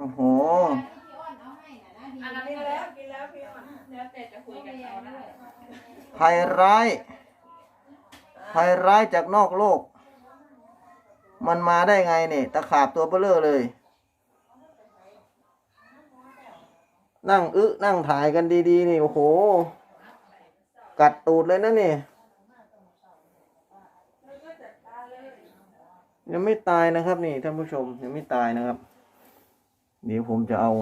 โอ้โห อันนั้นกินแล้วกินแล้วพี่อ่อนแล้วแต่จะคุยกับเขาได้ภัยร้าย ภัยร้ายจากนอกโลก มันมาได้ไงเนี่ยตะขาบตัวเบลอเลย นั่งอึนั่งถ่ายกันดีๆ นี่ โอ้โห กัดตูดเลยนะนี่ยังไม่ตายนะครับนี่ท่านผู้ชมยังไม่ตายนะครับ เดี๋ยวผมจะเอา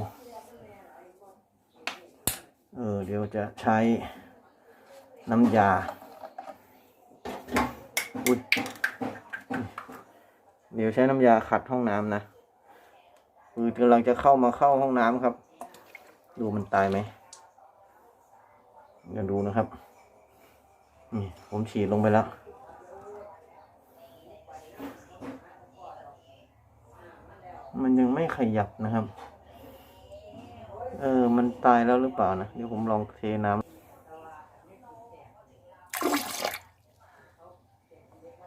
เออ เดี๋ยวจะใช้น้ำยา อุ้ย เดี๋ยวใช้น้ำยาขัดห้องน้ำนะคือกำลังจะเข้ามาเข้าห้องน้ำครับ ดูมันตายไหมเดี๋ยวดูนะครับ นี่ผมฉีดลงไปแล้ว มันยังไม่ขยับนะครับ เออ มันตายแล้วหรือเปล่านะ เดี๋ยวผมลองเทน้ำ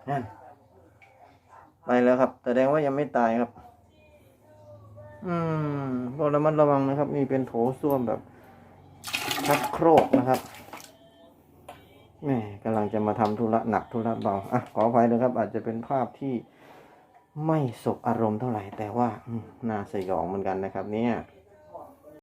นั่นไปแล้วครับ แสดงว่ายังไม่ตายครับ อืมก็ระมัดระวังนะครับ นี่เป็นโถส้วมแบบชักโครกนะครับแม่กำลังจะมาทำธุระหนักธุระเบา อะ ขออภัยนะครับ อาจจะเป็นภาพที่ ไม่สบอารมณ์เท่าไหร่แต่ว่าน่าสยองเหมือนกันนะครับเนี่ย